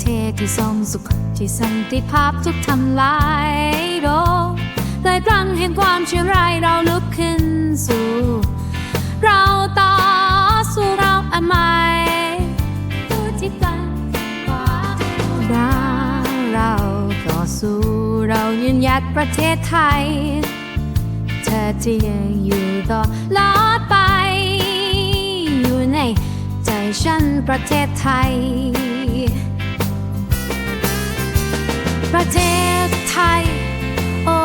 เทศที่ทรงสุข ที่สันติภาพทุกทำลายโรคเลยพลังแห่งความเชื่อไรายเราลุกขึ้นสู่ เราต่อสู้เราอันใหม่ผู้ที่กลกว่าเราเราต่อสู้เรายืนหยัดประเทศไทย เธอที่ยังอยู่ต่อลอดไป อยู่ในใจฉันประเทศไทย ประเทศไทย โอ้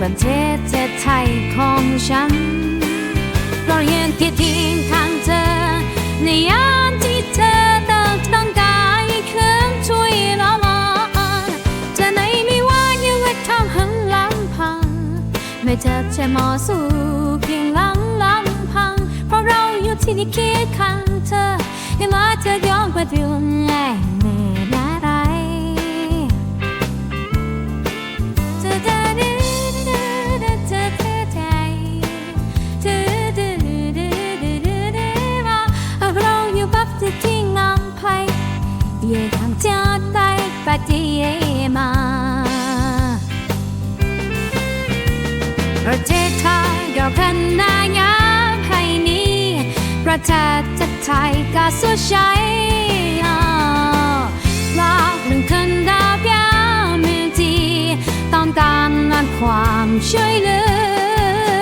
ประเทศไทยของฉันเรายังคิดทิ้งทางเธอ ในยามที่เธอต้องต้องการให้เครื่องช่วยเรามาจะไหนไม่ว่ายังไงทำหันลำพัง ไม่เธอใช่หมอสู้เพียงหลังลำพัง เพราะเราอยู่ที่นี่เคียงข้างเธอให้มาเธอย้อนไปถึงไง มาประเทศไทยเราขนายามให้นี้ประเทศไทยก็สู้ใช้ลากหนึ่งคนดาวยาวมือที่ต้องการงานความช่วยเหลื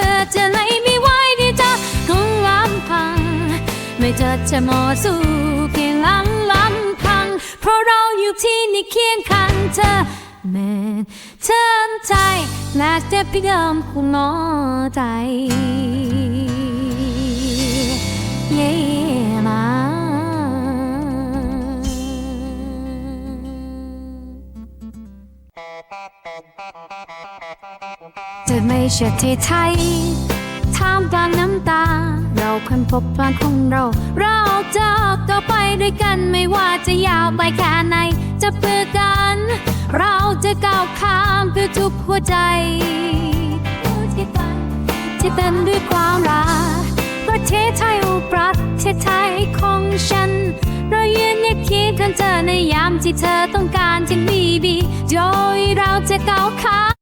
อจะไหนไม่ไหวที่จะคงลำพังไม่เจอจะมอสู้เพียงลำลำพัง เพราะเราอยู่ที่นี่เคียงข้างเธอแม่เธอใจและเจ็บพี่เดิมคุณนอใจ เย่มาเธอไม่ใช่ที่ไทยท่ามกลางน้ำตา เราควรพบพลังของเรา เราจะ ต่อไปด้วยกันไม่ว่าจะยาวไปแค่ไหน จะเพื่อกัน เราจะก้าวข้ามเพื่อทุกหัวใจที่เต้นด้วยความรักประเทศไทยอ้ประเทศไทยของฉัน เรายืนยัดคียงข้างเธอในยามที่เธอต้องการที่มีบีโดยเราจะก้าวข้าม